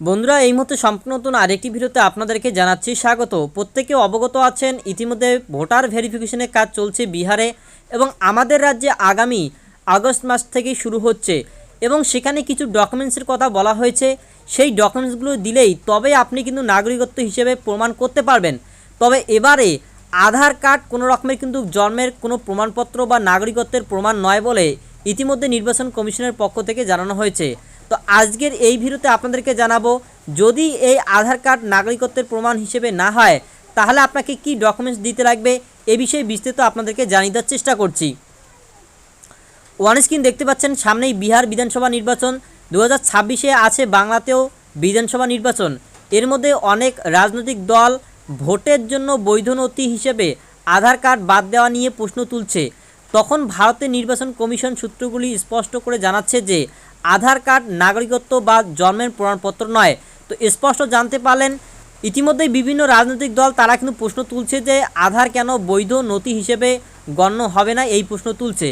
বন্ধুরা, এই মুহূর্তে সম্পূর্ণ নতুন আরেকটি ভিডিওতে আপনাদেরকে জানাচ্ছি স্বাগত। প্রত্যেকে অবগত আছেন, ইতিমধ্যে ভোটার ভেরিফিকেশনের কাজ চলছে বিহারে এবং আমাদের রাজ্যে আগামী আগস্ট মাস থেকে শুরু হচ্ছে এবং সেখানে কিছু ডকুমেন্টসের কথা বলা হয়েছে। সেই ডকুমেন্টসগুলো দিলেই তবে আপনি কিন্তু নাগরিকত্ব হিসেবে প্রমাণ করতে পারবেন। তবে এবারে আধার কার্ড কোনো রকমের কিন্তু জন্মের কোনো প্রমাণপত্র বা নাগরিকত্বের প্রমাণ নয় বলে ইতিমধ্যে নির্বাচন কমিশনের পক্ষ থেকে জানানো হয়েছে। তো আজকের এই ভিডিওতে আপনাদেরকে জানাব, যদি এই আধার কার্ড নাগরিকত্বের প্রমাণ হিসেবে না হয়, তাহলে আপনাকে কি ডকুমেন্টস দিতে লাগবে? এ বিষয়ে বিস্তারিত আপনাদেরকে জানিয়ে দেওয়ার চেষ্টা করছি। ওয়ান স্ক্রিন দেখতে পাচ্ছেন, সামনেই বিহার বিধানসভা নির্বাচন। দু হাজার ছাব্বিশে আছে বাংলাতেও বিধানসভা নির্বাচন। এর মধ্যে অনেক রাজনৈতিক দল ভোটের জন্য বৈধ নথি হিসেবে আধার কার্ড বাদ দেওয়া নিয়ে প্রশ্ন তুলছে। তখন ভারতের নির্বাচন কমিশন সূত্রগুলি স্পষ্ট করে জানাচ্ছে যে আধার কার্ড, নাগরিকত্ব বা জন্মের প্রমাণপত্র নয়। তো স্পষ্ট জানতে পারলেন, ইতিমধ্যেই বিভিন্ন রাজনৈতিক দল তারা কিন্তু প্রশ্ন তুলছে যে আধার কেন বৈধ নথি হিসেবে গণ্য হবে না এই প্রশ্ন তুলছে।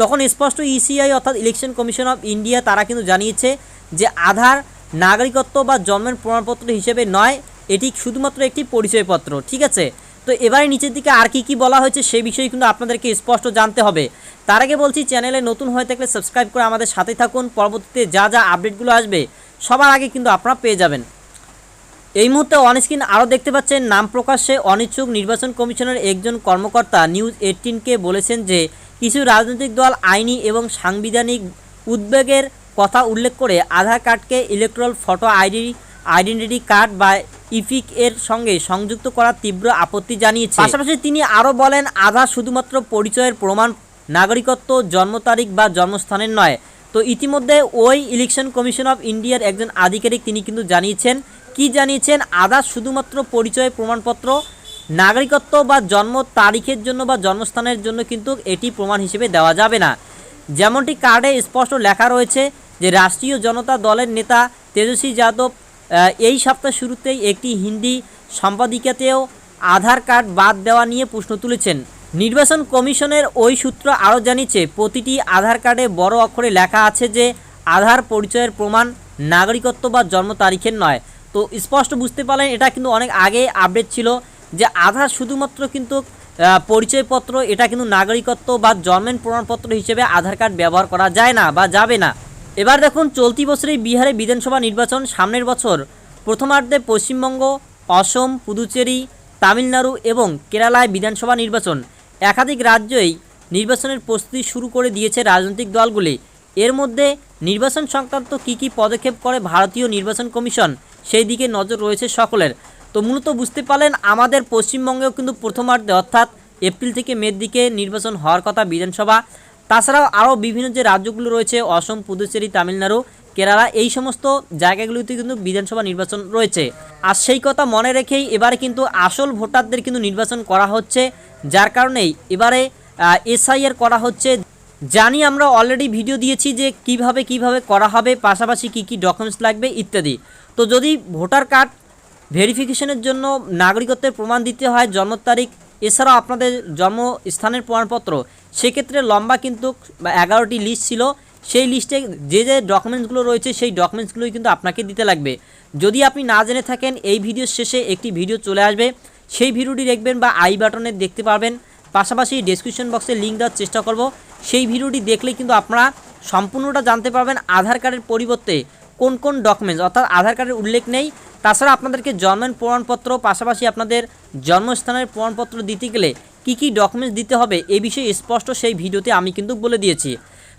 তখন স্পষ্ট ইসিআই অর্থাৎ ইলেকশন কমিশন অফ ইন্ডিয়া তারা কিন্তু জানিয়েছে যে আধার, নাগরিকত্ব বা জন্মের প্রমাণপত্র হিসেবে নয় এটি শুধুমাত্র একটি পরিচয়পত্র, ঠিক আছে? তো এবারে নিচের দিকে আর কি কি বলা হয়েছে সেই বিষয়ে কিন্তু আপনাদেরকে স্পষ্ট জানতে হবে। তার আগে বলছি, চ্যানেলে নতুন হয়ে থাকলে সাবস্ক্রাইব করে আমাদের সাথে থাকুন। পরবর্তীতে যা যা আপডেটগুলো আসবে, সবার আগে কিন্তু আপনারা পেয়ে যাবেন। এই মুহূর্তে অনস্ক্রিন আরও দেখতে পাচ্ছেন, নাম প্রকাশ্যে অনিচ্ছুক নির্বাচন কমিশনের একজন কর্মকর্তা নিউজ এইটিনকে বলেছেন যে, কিছু রাজনৈতিক দল আইনি এবং সাংবিধানিক উদ্বেগের কথা উল্লেখ করে আধার কার্ডকে electoral photo ID identity card বা ইফিক এর সঙ্গে সংযুক্ত করার তীব্র আপত্তি জানিয়েছে। পাশাপাশি তিনি আরও বলেন আধার শুধুমাত্র পরিচয়ের প্রমাণ নাগরিকত্ব, জন্ম তারিখ বা জন্মস্থানের নয়। তো ইতিমধ্যে ওই ইলেকশন কমিশন অফ ইন্ডিয়ার একজন আধিকারিক তিনি কিন্তু জানিয়েছেন, কি জানিয়েছেন? আধার শুধুমাত্র পরিচয় প্রমাণপত্র, নাগরিকত্ব বা জন্ম তারিখের জন্য বা জন্মস্থানের জন্য কিন্তু এটি প্রমাণ হিসেবে দেওয়া যাবে না। যেমনটি কার্ডে স্পষ্ট লেখা রয়েছে যে, রাষ্ট্রীয় জনতা দলের নেতা তেজস্বী যাদব এই সপ্তাহ শুরুতেই একটি হিন্দি সম্পাদিকাতেও আধার কার্ড বাদ দেওয়া নিয়ে প্রশ্ন তুলেছেন। নির্বাচন কমিশনের ওই সূত্র আরও জানিয়েছে, প্রতিটি আধার কার্ডে বড় অক্ষরে লেখা আছে যে আধার পরিচয়ের প্রমাণ, নাগরিকত্ব বা জন্ম তারিখের নয়। তো স্পষ্ট বুঝতে পারলেন, এটা কিন্তু অনেক আগে আপডেট ছিল যে আধার শুধুমাত্র কিন্তু পরিচয়পত্র, এটা কিন্তু নাগরিকত্ব বা জন্মের প্রমাণপত্র হিসেবে আধার কার্ড ব্যবহার করা যায় না বা যাবে না। এবার দেখুন, চলতি বছরেই বিহারে বিধানসভা নির্বাচন সামনের বছর। প্রথমার্ধে পশ্চিমবঙ্গ, অসম, পুদুচেরি, তামিলনাড়ু এবং কেরালায় বিধানসভা নির্বাচন। একাধিক রাজ্যেই নির্বাচনের প্রস্তুতি শুরু করে দিয়েছে রাজনৈতিক দলগুলি। এর মধ্যে নির্বাচন সংক্রান্ত কী কী পদক্ষেপ করে ভারতীয় নির্বাচন কমিশন, সেই দিকে নজর রয়েছে সকলের। তো মূলত বুঝতে পারলেন, আমাদের পশ্চিমবঙ্গেও কিন্তু প্রথমার্ধে অর্থাৎ এপ্রিল থেকে মের দিকে নির্বাচন হওয়ার কথা বিধানসভা। তাছাড়াও আরও বিভিন্ন যে রাজ্যগুলো রয়েছে, অসম, পুদুচেরি, তামিলনাড়ু, কেরালা, এই সমস্ত জায়গাগুলিতে কিন্তু বিধানসভা নির্বাচন রয়েছে। আর সেই কথা মনে রেখেই এবারে কিন্তু আসল ভোটারদের কিন্তু নির্বাচন করা হচ্ছে, যার কারণেই এবারে এসআইআর করা হচ্ছে। জানি আমরা অলরেডি ভিডিও দিয়েছি যে কীভাবে কীভাবে করা হবে, পাশাপাশি কি কি ডকুমেন্টস লাগবে, ইত্যাদি। তো যদি ভোটার কার্ড ভেরিফিকেশনের জন্য নাগরিকত্বের প্রমাণ দিতে হয়, জন্ম তারিখ, এছাড়াও আপনাদের জন্মস্থানের প্রমাণপত্র সেক্ষেত্রে লম্বা কিন্তু এগারোটি লিস্ট ছিল। সেই লিস্টে যে যে ডকুমেন্টসগুলো রয়েছে, সেই ডকুমেন্টসগুলোই কিন্তু আপনাকে দিতে লাগবে। যদি আপনি না জেনে থাকেন, এই ভিডিওর শেষে একটি ভিডিও চলে আসবে। সেই ভিডিওটি দেখবেন বা আই বাটনে দেখতে পারবেন। পাশাপাশি ডেসক্রিপশন বক্সে লিঙ্ক দেওয়ার চেষ্টা করব। সেই ভিডিওটি দেখলে কিন্তু আপনারা সম্পূর্ণটা জানতে পারবেন আধার কার্ডের পরিবর্তে কোন কোন ডকুমেন্টস অর্থাৎ আধার কার্ডের উল্লেখ নেই। তাছাড়া আপনাদেরকে জন্মের প্রমাণপত্র, পাশাপাশি আপনাদের জন্মস্থানের প্রমাণপত্র দিতে গেলে কি কি ডকুমেন্টস দিতে হবে এ বিষয়ে স্পষ্ট সেই ভিডিওতে আমি কিন্তু বলে দিয়েছি।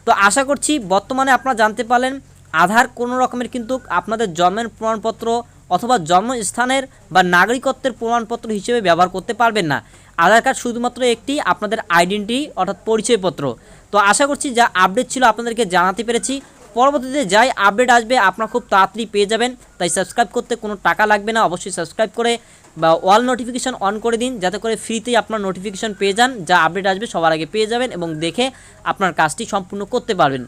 তো আশা করছি বর্তমানে আপনারা জানতে পারলেন আধার কোনো রকমের কিন্তু আপনাদের জন্মের প্রমাণপত্র অথবা জন্মস্থানের বা নাগরিকত্বের প্রমাণপত্র হিসেবে ব্যবহার করতে পারবেন না। আধার কার্ড শুধুমাত্র একটি আপনাদের আইডেন্টি অর্থাৎ পরিচয়পত্র। তো আশা করছি যা আপডেট ছিল আপনাদেরকে জানাতে পেরেছি। পরবর্তীতে যাই আপডেট আসবে, আপনারা খুব তাড়াতাড়ি পেয়ে যাবেন। তাই সাবস্ক্রাইব করতে কোনো টাকা লাগবে না। অবশ্যই সাবস্ক্রাইব করে বা অল নোটিফিকেশন অন করে দিন, যাতে করে ফ্রিতেই আপনার নোটিফিকেশন পেয়ে যান, যা আপডেট আসবে, সবার আগে পেয়ে যাবেন এবং দেখে আপনার কাজটি সম্পূর্ণ করতে পারবেন।